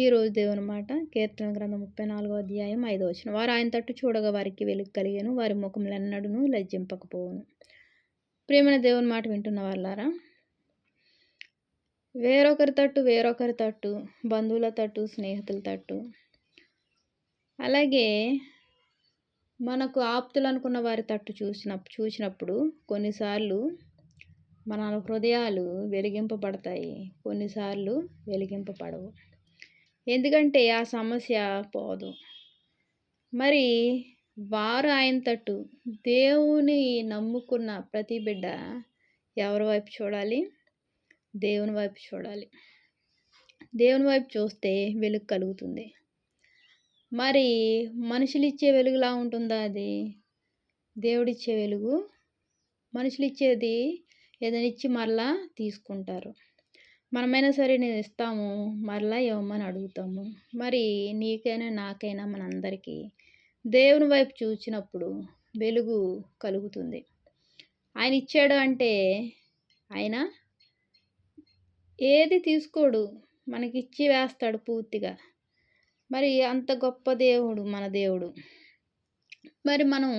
ఈరోజు దేవుని మాట కీర్తన గ్రంథం ముప్పై నాలుగో అధ్యాయం ఐదో వచ్చిన వారు ఆయన తట్టు చూడగా వారికి వెలుగు కలిగాను వారి ముఖములెన్నడును లజ్జింపకపోవును. ప్రేమన దేవుని మాట వింటున్న వాళ్ళారా వేరొకరి తట్టు వేరొకరి తట్టు బంధువుల తట్టు స్నేహితుల తట్టు. అలాగే మనకు ఆప్తులు అనుకున్న వారి తట్టు చూసిన చూసినప్పుడు కొన్నిసార్లు మన హృదయాలు వెలిగింపబడతాయి కొన్నిసార్లు వెలిగింపబడవు. ఎందుకంటే ఆ సమస్య పోదు. మరి వారు ఆయన తట్టు దేవుని నమ్ముకున్న ప్రతి బిడ్డ ఎవరి వైపు చూడాలి? దేవుని వైపు చూడాలి. దేవుని వైపు చూస్తే వెలుగు కలుగుతుంది. మరి మనుషులు ఇచ్చే వెలుగులా ఉంటుందా అది? దేవుడిచ్చే వెలుగు? మనుషులు ఇచ్చేది ఏదైనా ఇచ్చి మరలా తీసుకుంటారు. మనమైనా సరే నేను ఇస్తాము మరలా ఇవ్వమని అడుగుతాము. మరి నీకైనా నాకైనా మనందరికీ దేవుని వైపు చూచినప్పుడు వెలుగు కలుగుతుంది. ఆయన ఇచ్చాడు అంటే ఆయన ఏది తీసుకోడు. మనకిచ్చి వేస్తాడు పూర్తిగా. మరి అంత గొప్ప దేవుడు మన దేవుడు. మరి మనం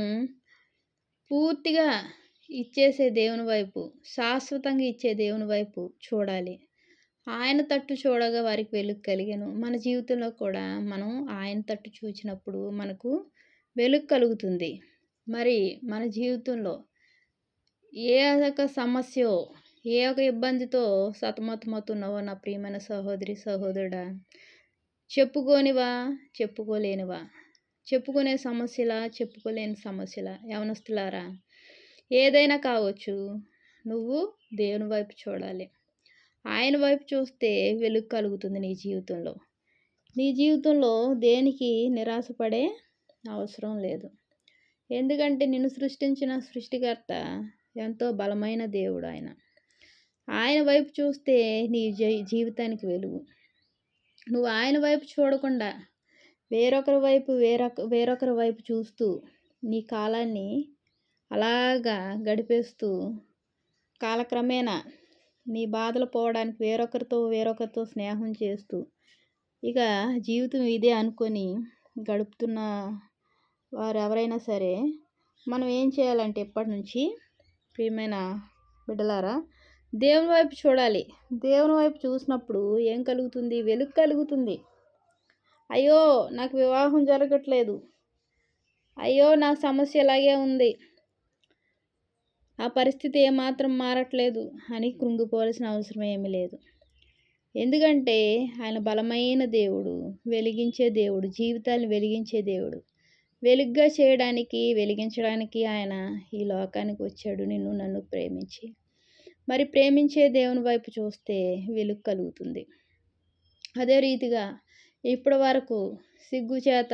పూర్తిగా ఇచ్చేసే దేవుని వైపు శాశ్వతంగా ఇచ్చే దేవుని వైపు చూడాలి. ఆయన తట్టు చూడగా వారికి వెలుగు కలిగాను. మన జీవితంలో కూడా మనం ఆయన తట్టు చూసినప్పుడు మనకు వెలుగు కలుగుతుంది. మరి మన జీవితంలో ఏ ఒక సమస్య ఏ ఒక ఇబ్బందితో సతమతమవుతున్నావో నా ప్రియమైన సహోదరి సహోదరుడా చెప్పుకోనివా చెప్పుకోలేనివా? చెప్పుకునే సమస్యలా చెప్పుకోలేని సమస్యలా? యవనస్తులారా ఏదైనా కావచ్చు నువ్వు దేవుని వైపు చూడాలి. ఆయన వైపు చూస్తే వెలుగు కలుగుతుంది నీ జీవితంలో. నీ జీవితంలో దేనికి నిరాశపడే అవసరం లేదు. ఎందుకంటే నిన్ను సృష్టించిన సృష్టికర్త ఎంతో బలమైన దేవుడు ఆయన. ఆయన వైపు చూస్తే నీ జీవితానికి వెలుగు. నువ్వు ఆయన వైపు చూడకుండా వేరొకరి వైపు వేరొక వేరొకరి వైపు చూస్తూ నీ కాలాన్ని అలాగా గడిపేస్తూ కాలక్రమేణా నీ బాధలు పోవడానికి వేరొకరితో వేరొకరితో స్నేహం చేస్తూ ఇక జీవితం ఇదే అనుకొని గడుపుతున్న వారు ఎవరైనా సరే మనం ఏం చేయాలంటే ఇప్పటి నుంచి? ప్రియమైన బిడ్డలారా దేవుని వైపు చూడాలి. దేవుని వైపు చూసినప్పుడు ఏం కలుగుతుంది? వెలుగు కలుగుతుంది. అయ్యో నాకు వివాహం జరగట్లేదు. అయ్యో నా సమస్య ఇలాగే ఉంది. ఆ పరిస్థితి ఏమాత్రం మారట్లేదు అని కృంగిపోవాల్సిన అవసరం ఏమీ లేదు. ఎందుకంటే ఆయన బలమైన దేవుడు వెలిగించే దేవుడు జీవితాలను వెలిగించే దేవుడు. వెలుగ్గా చేయడానికి వెలిగించడానికి ఆయన ఈ లోకానికి వచ్చాడు. నిన్ను నన్ను ప్రేమించి. మరి ప్రేమించే దేవుని వైపు చూస్తే వెలుగు కలుగుతుంది. అదే రీతిగా ఇప్పటి వరకు సిగ్గు చేత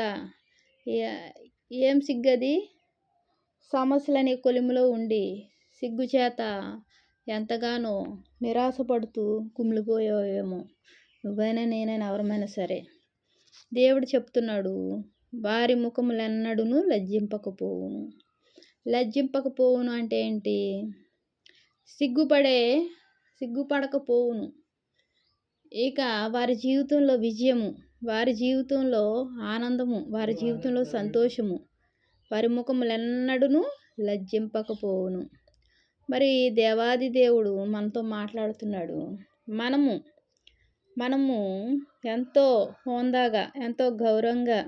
ఏం సిగ్గది? సమస్యలనే కొలిమిలో ఉండి సిగ్గుచేత ఎంతగానో నిరాశపడుతూ కుమిలిపోయావేమో. నువ్వైనా నేనైనా ఎవరమైనా సరే. దేవుడు చెప్తున్నాడు వారి ముఖములెన్నడును లజ్జింపకపోవును. లజ్జింపకపోవును అంటే ఏంటి? సిగ్గుపడే సిగ్గుపడకపోవును. ఇక వారి జీవితంలో విజయము వారి జీవితంలో ఆనందము వారి జీవితంలో సంతోషము వారి ముఖములెన్నడును లజ్జింపకపోవును. మరి దేవాది దేవుడు మనతో మాట్లాడుతున్నాడు. మనము మనము ఎంతో హోందాగా ఎంతో గౌరవంగా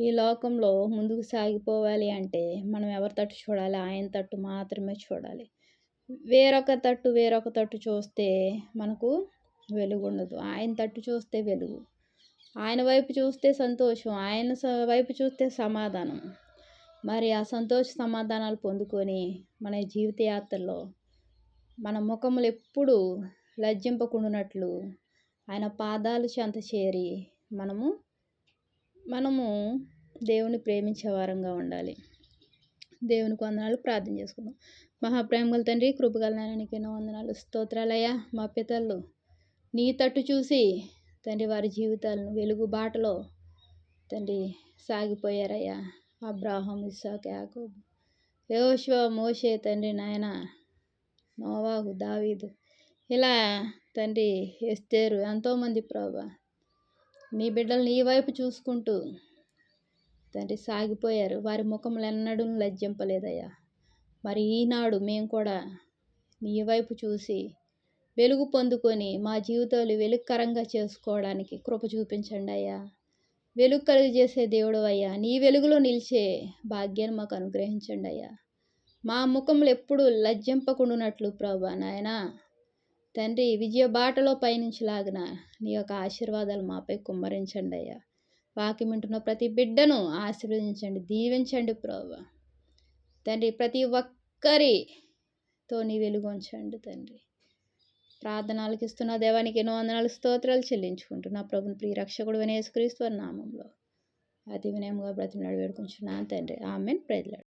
ఈ లోకంలో ముందుకు సాగిపోవాలి అంటే మనం ఎవరి తట్టు చూడాలి? ఆయన తట్టు మాత్రమే చూడాలి. వేరొక తట్టు వేరొక తట్టు చూస్తే మనకు వెలుగు ఉండదు. ఆయన తట్టు చూస్తే వెలుగు. ఆయన వైపు చూస్తే సంతోషం. ఆయన వైపు చూస్తే సమాధానం. మరి ఆ సంతోష సమాధానాలు పొందుకొని మన జీవిత యాత్రలో మన ముఖములు ఎప్పుడు లజ్జింపకుండునట్లు ఆయన పాదాలు చెంత చేరి మనము మనము దేవుని ప్రేమించే వారంగా ఉండాలి. దేవునికి వందనాలు. ప్రార్థన చేసుకుందాం. మహాప్రేమగల తండ్రి కృపగల నాయనకి ఎన్నో వందనాలు. స్తోత్రాలయ్యా మా పితళ్ళు నీ తట్టు చూసి తండ్రి వారి జీవితాలను వెలుగు బాటలో తండ్రి సాగిపోయారయ్యా. అబ్రాహం ఇస్సాక్ యాకూబ్ యోశువ మోషే తండ్రి నాయన నోవాహు దావీదు. ఇలా తండ్రి ఎస్తేరు ఎంతోమంది ప్రభా నీ బిడ్డలు నీ వైపు చూసుకుంటూ తండ్రి సాగిపోయారు. వారి ముఖములు ఎన్నడూ లజ్జింపలేదయ్యా. మరి ఈనాడు మేము కూడా నీ వైపు చూసి వెలుగు పొందుకొని మా జీవితాలు వెలుగుకరంగా చేసుకోవడానికి కృప చూపించండి అయ్యా వెలుగు కలుగజేసే దేవుడు అయ్యా. నీ వెలుగులో నిలిచే భాగ్యాన్ని మాకు అనుగ్రహించండి అయ్యా. మా ముఖములు ఎప్పుడు లజ్జింపకుండునట్లు ప్రభా నాయన. తండ్రి విజయ బాటలో పయనించలాగిన నీ యొక్క ఆశీర్వాదాలు మాపై కుమ్మరించండి అయ్యా. వాకిమింటున్న ప్రతి బిడ్డను ఆశీర్వదించండి దీవించండి ప్రభా. తండ్రి ప్రతి ఒక్కరితో నీ వెలుగు ఉంచండి తండ్రి. ప్రార్థనలకు ఇస్తున్న దేవానికి ఎన్నో వందనాలు స్తోత్రాలు చెల్లించుకుంటున్నా ప్రభుని ప్రియరక్షకుడు వినేసుక్రీస్తు నామంలో. అతి వినయంగా బ్రతిమలాడు వేడుకుంటున్నాను తండ్రి. ఆమెన్. ప్రైజ్లాడు